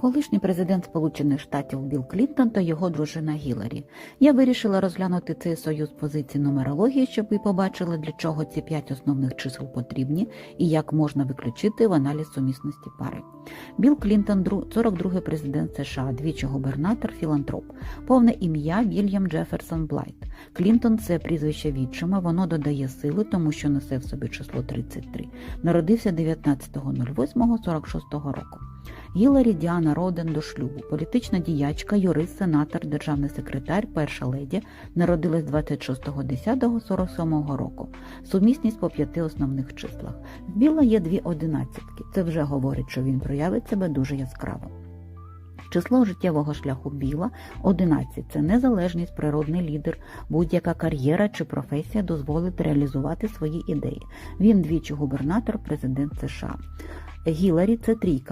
Колишній президент Сполучених Штатів Білл Клінтон та його дружина Гіларі. Я вирішила розглянути цей союз позицій нумерології, щоб ви побачили, для чого ці п'ять основних чисел потрібні і як можна виключити в аналіз сумісності пари. Білл Клінтон, дру- 42-й президент США, двічі губернатор, філантроп. Повне ім'я Вільям Джеферсон Блайт. Клінтон це прізвище відчима, воно додає сили, тому що несе в собі число 33. Народився 19.08.46 року. Гіларі Діана Роден до шлюбу, політична діячка, юрист, сенатор, державний секретар, перша леді, народилась 26.10.47 року. Сумісність по п'яти основних числах. В Біла є дві одинадцятки. Це вже говорить, що він проявить себе дуже яскраво. Число життєвого шляху Біла 11 – це незалежність, природний лідер, будь-яка кар'єра чи професія дозволить реалізувати свої ідеї. Він двічі губернатор, президент США. Гіларі це трійка,